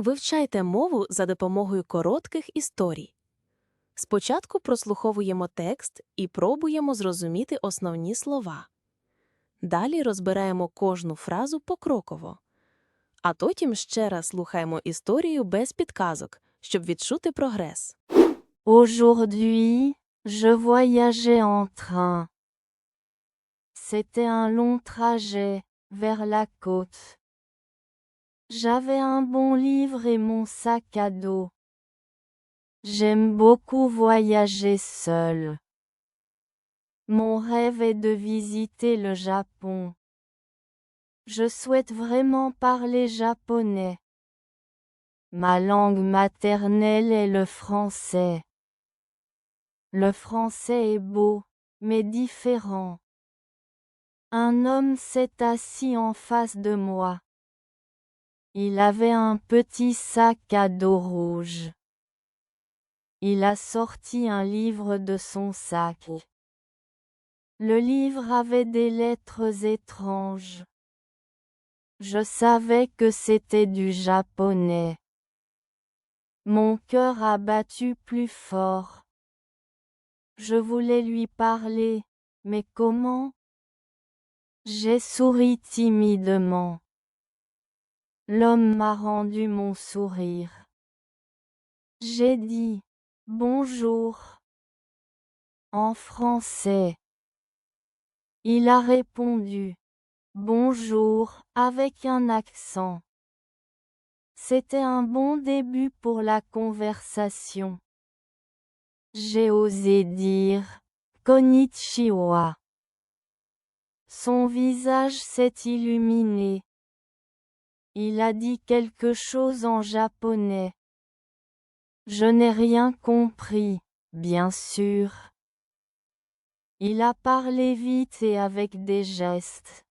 Вивчайте мову за допомогою коротких історій. Спочатку прослуховуємо текст і пробуємо зрозуміти основні слова. Далі розбираємо кожну фразу покроково. А потім ще раз слухаємо історію без підказок, щоб відчути прогрес. Aujourd'hui, je voyageais en train. C'était un long trajet vers la côte. J'avais un bon livre et mon sac à dos. J'aime beaucoup voyager seul. Mon rêve est de visiter le Japon. Je souhaite vraiment parler japonais. Ma langue maternelle est le français. Le français est beau, mais différent. Un homme s'est assis en face de moi. Il avait un petit sac à dos rouge. Il a sorti un livre de son sac. Le livre avait des lettres étranges. Je savais que c'était du japonais. Mon cœur a battu plus fort. Je voulais lui parler, mais comment? J'ai souri timidement. L'homme m'a rendu mon sourire. J'ai dit bonjour en français. Il a répondu bonjour avec un accent. C'était un bon début pour la conversation. J'ai osé dire Konnichiwa. Son visage s'est illuminé. Il a dit quelque chose en japonais. Je n'ai rien compris, bien sûr. Il a parlé vite et avec des gestes.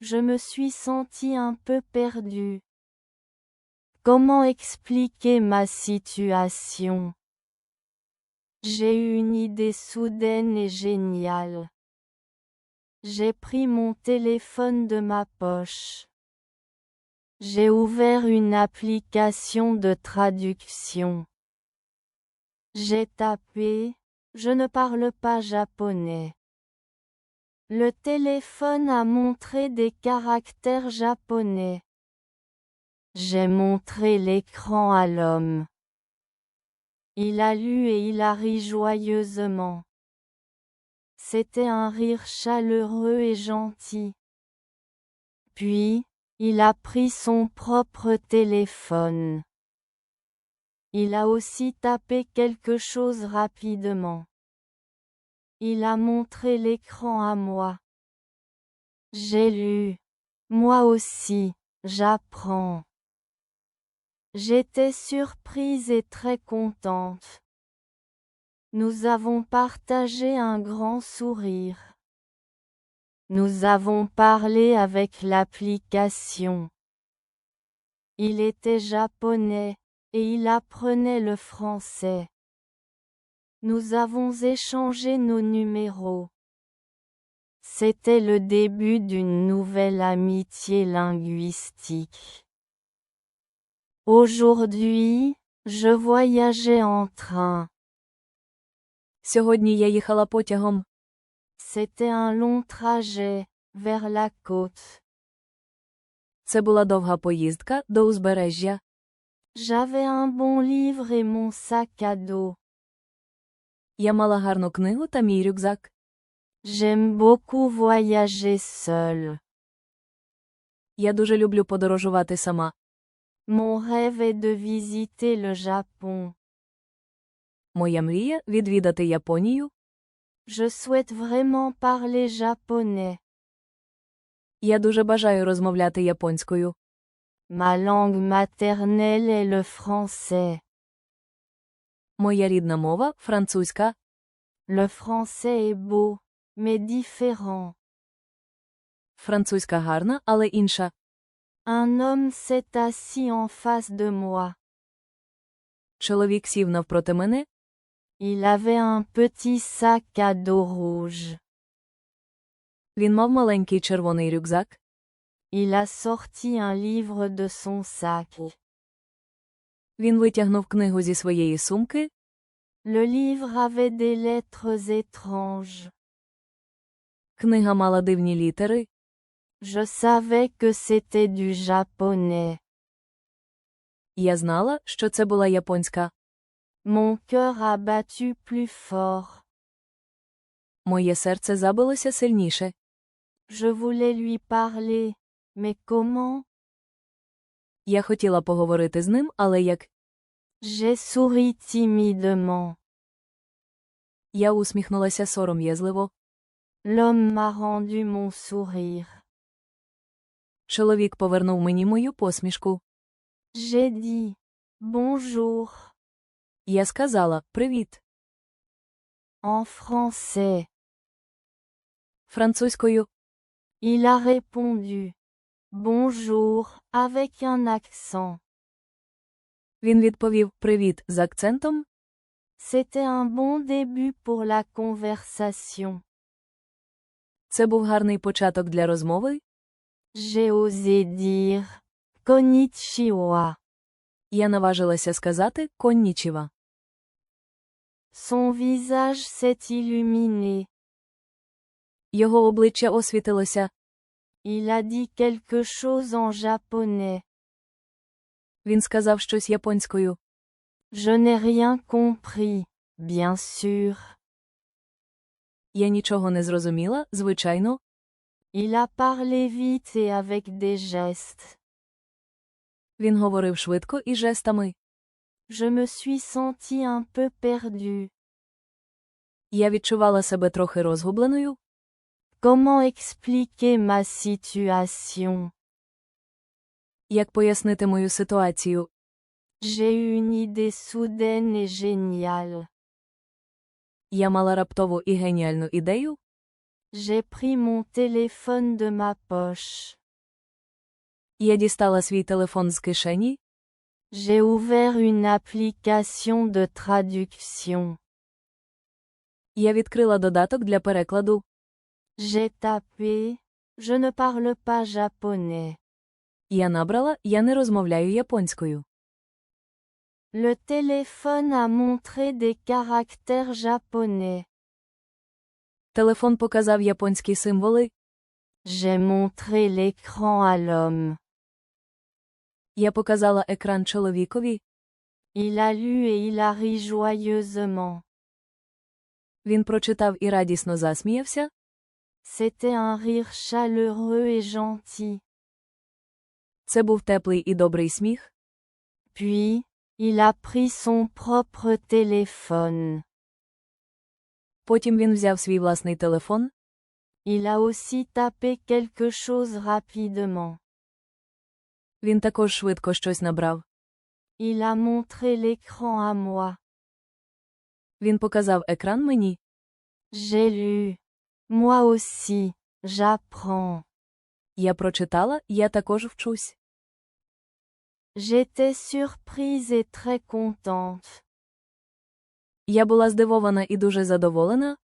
Je me suis senti un peu perdu. Comment expliquer ma situation? J'ai eu une idée soudaine et géniale. J'ai pris mon téléphone de ma poche. J'ai ouvert une application de traduction. J'ai tapé Je ne parle pas japonais. Le téléphone a montré des caractères japonais. J'ai montré l'écran à l'homme. Il a lu et il a ri joyeusement. C'était un rire chaleureux et gentil. Puis, il a pris son propre téléphone. Il a aussi tapé quelque chose rapidement. Il a montré l'écran à moi. J'ai lu. Moi aussi, j'apprends. J'étais surprise et très contente. Nous avons partagé un grand sourire. Nous avons parlé avec l'application. Il était japonais, et il apprenait le français. Nous avons échangé nos numéros. C'était le début d'une nouvelle amitié linguistique. Aujourd'hui, je voyageais en train. Сьогодні я їхала потягом. C'était un long trajet vers la côte. Це була довга поїздка до узбережжя. J'avais un bon livre et mon sac à dos. Я мала гарну книгу та мій рюкзак. J'aime beaucoup voyager seul. Я дуже люблю подорожувати сама. Mon rêve est de visiter le Japon. Моя мрія відвідати Японію. Je souhaite vraiment parler japonais. Я дуже бажаю розмовляти японською. Ma langue maternelle est le français. Моя рідна мова французька. Le français est beau, mais différent. Французька гарна, але інша. Un homme s'est assis en face de moi. Чоловік сів навпроти мене. Il avait un petit sac à dos rouge. Він мав маленький червоний рюкзак. Il a sorti un livre de son sac. Він витягнув книгу зі своєї сумки. Le livre avait des lettres étranges. Книга мала дивні літери. Je savais que c'était du japonais. Я знала, що це була японська. Mon cœur a battu plus fort. Моє серце забилося сильніше. Je voulais lui parler, mais comment Я хотіла поговорити з ним, але як J'ai souri timidement. я усміхнулася сором'язливо. L'homme m'a rendu mon sourire. Чоловік повернув мені мою посмішку. J'ai dit bonjour Я сказала Привіт. en français. Французькою. Il a répondu bonjour avec un accent. Він відповів Привіт з акцентом. C'était un bon début pour la conversation. Це був гарний початок для розмови. J'ai osé dire konnichiwa. Я наважилася сказати коннічіва. Son visage s'est illuminé. Його обличчя освітилося. Il a dit quelque chose en japonais. Він сказав щось японською. Je n'ai rien compris, bien sûr. Я нічого не зрозуміла, звичайно. Il a parlé vite et avec des gestes. Він говорив швидко і жестами. Je me suis senti un peu perdue. Я відчувала себе трохи розгубленою. Comment expliquer ma situation Як пояснити мою ситуацію? J'ai eu une idée soudaine et géniale. Я мала раптову і геніальну ідею. J'ai pris mon téléphone de ma poche. Я дістала свій телефон з кишені. J'ai ouvert une application de traduction. Я відкрила додаток для перекладу. J'ai tapé Je ne parle pas japonais. Я набрала Я не розмовляю японською. Le téléphone a montré des caractères japonais. Телефон показав японські символи. J'ai montré l'écran à l'homme. Я показала екран чоловікові. Il a lu et il a ri joyeusement. Він прочитав і радісно засміявся. C'était un rire chaleureux et gentil. Це був теплий і добрий сміх. Puis, il a pris son propre téléphone. Потім він взяв свій власний телефон. Il a aussi tapé quelque chose rapidement. Він також швидко щось набрав. Il a montré l'écran à moi. Він показав екран мені. J'ai lu. Moi aussi, j'apprends. Я прочитала, я також вчусь. J'étais surprise et très contente. Я була здивована і дуже задоволена.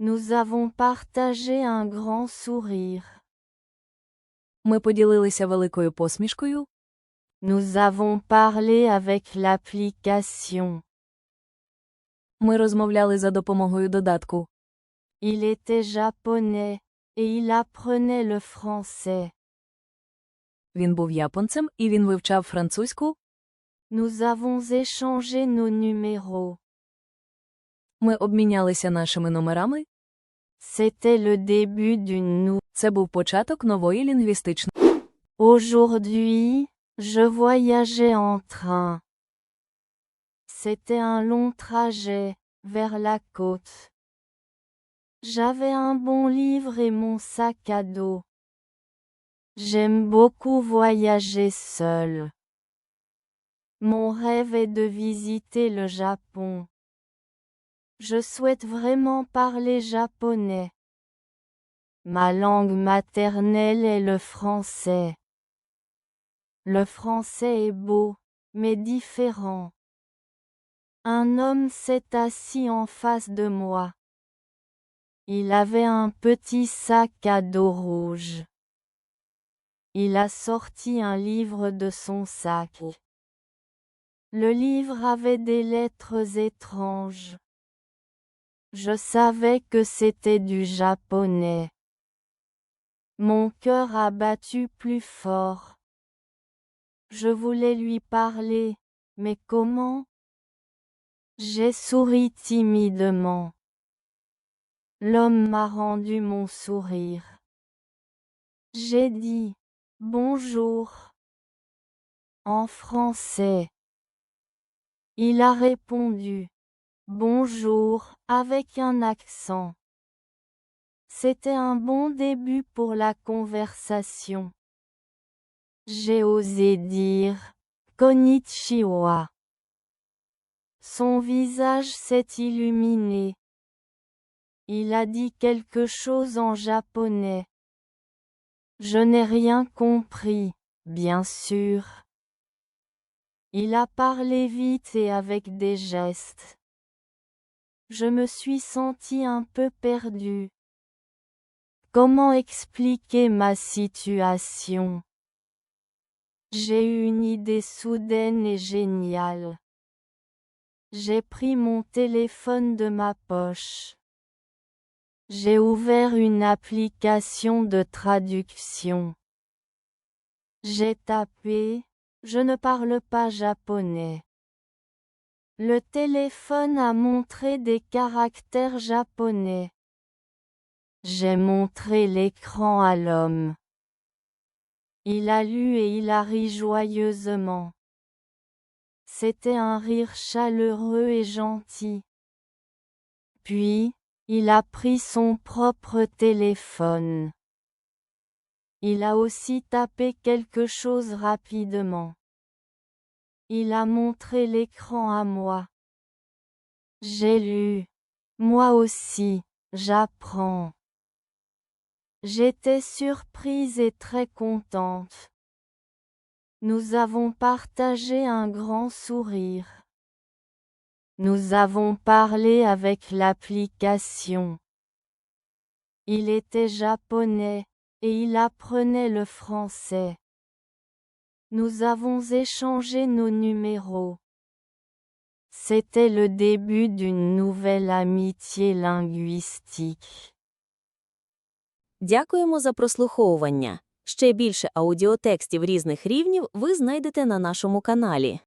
Nous avons partagé un grand sourire. Ми поділилися великою посмішкою. Nous avons parlé avec l'application. Ми розмовляли за допомогою додатку. Il était japonais, et il apprenait le français. Він був японцем і він вивчав французьку. Nous avons échangé nos numéros. Ми обмінялися нашими номерами. C'était le début d'une nouvelle. Це був початок нової лінгвістичної. Aujourd'hui, je voyageais en train. C'était un long trajet, vers la côte. J'avais un bon livre et mon sac à dos. J'aime beaucoup voyager seul. Mon rêve est de visiter le Japon. Je souhaite vraiment parler japonais. Ma langue maternelle est le français. Le français est beau, mais différent. Un homme s'est assis en face de moi. Il avait un petit sac à dos rouge. Il a sorti un livre de son sac. Le livre avait des lettres étranges. Je savais que c'était du japonais. Mon cœur a battu plus fort. Je voulais lui parler, mais comment? J'ai souri timidement. L'homme m'a rendu mon sourire. J'ai dit bonjour en français. Il a répondu bonjour avec un accent. C'était un bon début pour la conversation. J'ai osé dire konnichiwa. Son visage s'est illuminé. Il a dit quelque chose en japonais. Je n'ai rien compris, bien sûr. Il a parlé vite et avec des gestes. Je me suis senti un peu perdu. Comment expliquer ma situation? J'ai eu une idée soudaine et géniale. J'ai pris mon téléphone de ma poche. J'ai ouvert une application de traduction. J'ai tapé Je ne parle pas japonais. Le téléphone a montré des caractères japonais. J'ai montré l'écran à l'homme. Il a lu et il a ri joyeusement. C'était un rire chaleureux et gentil. Puis, il a pris son propre téléphone. Il a aussi tapé quelque chose rapidement. Il a montré l'écran à moi. J'ai lu. Moi aussi, j'apprends. J'étais surprise et très contente. Nous avons partagé un grand sourire. Nous avons parlé avec l'application. Il était japonais, et il apprenait le français. Nous avons échangé nos numéros. C'était le début d'une nouvelle amitié linguistique. Дякуємо за прослуховування. Ще більше аудіотекстів різних рівнів ви знайдете на нашому каналі.